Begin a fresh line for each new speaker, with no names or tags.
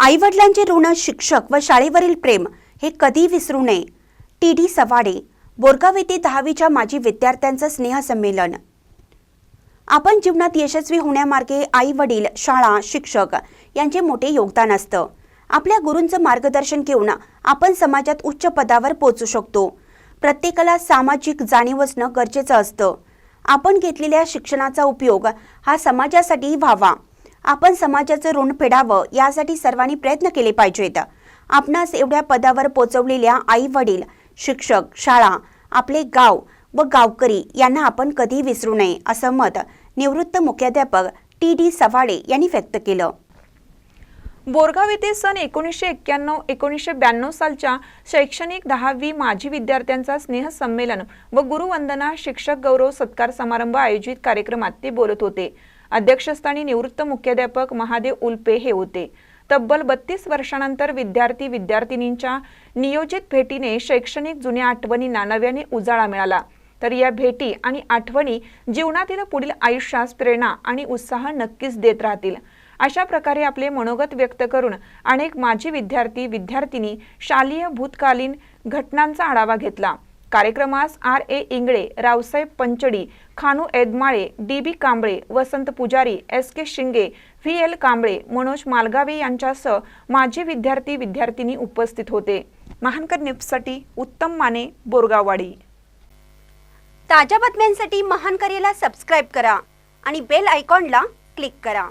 आईवडिलांचे ऋण शिक्षक व शाळेवरील प्रेम हे कधी विसरू नये. टी. डी. सवाडे बोरगाव येथे दहावीच्या माजी विद्यार्थ्यांचं स्नेहसंमेलन. आपण जीवनात यशस्वी होण्यामार्गे आई वडील शाळा शिक्षक यांचे मोठे योगदान असतं. आपल्या गुरूंचं मार्गदर्शन घेऊन आपण समाजात उच्च पदावर पोहोचू शकतो. प्रत्येकाला सामाजिक जाणीव असणं गरजेचं असतं. आपण घेतलेल्या शिक्षणाचा उपयोग हा समाजासाठी व्हावा. आपण समाजाचं ऋण फेडावं यासाठी सर्वांनी प्रयत्न केले पाहिजेत. आपणास एवढ्या पदावर पोचवलेल्या आई वडील शिक्षक शाळा आपले गाव व गावकरी यांना आपण कधी विसरू नये असं मत निवृत्त मुख्याध्यापक टी डी सवाडे यांनी व्यक्त केलं.
बोरगाव येथे सन एकोणीसशे एक्क्याण्णव एकोणीसशे ब्याण्णव सालच्या शैक्षणिक दहावी माजी विद्यार्थ्यांचा स्नेहसंमेलन व गुरुवंदना शिक्षक गौरव सत्कार समारंभ आयोजित कार्यक्रमात ते बोलत होते. अध्यक्षस्थानी निवृत्त मुख्याध्यापक महादेव उल्पे हे होते. तब्बल बत्तीस वर्षानंतर विद्यार्थी विद्यार्थिनींच्या नियोजित भेटीने शैक्षणिक जुन्या आठवणींना नव्याने उजाळा मिळाला. तर या भेटी आणि आठवणी जीवनातील पुढील आयुष्यास प्रेरणा आणि उत्साह नक्कीच देत राहतील. अशा प्रकारे आपले मनोगत व्यक्त करून अनेक माजी विद्यार्थी विद्यार्थिनी शालेय भूतकालीन घटनांचा आढावा घेतला. कार्यक्रमास आर ए इंगळे रावसाहेब पंचडी खानू एदमाळे डी बी कांबळे वसंत Pujari S K Shinge V L Kamble Manoj Malgave यांच्यासह माजी विद्यार्थी विद्यार्थिनी उपस्थित होते. महानकर न्यूजसाठी उत्तम माने बोरगाववाडी.
ताज्या बातम्यांसाठी महानकरेला सबस्क्राईब करा आणि बेल आयकॉनला क्लिक करा.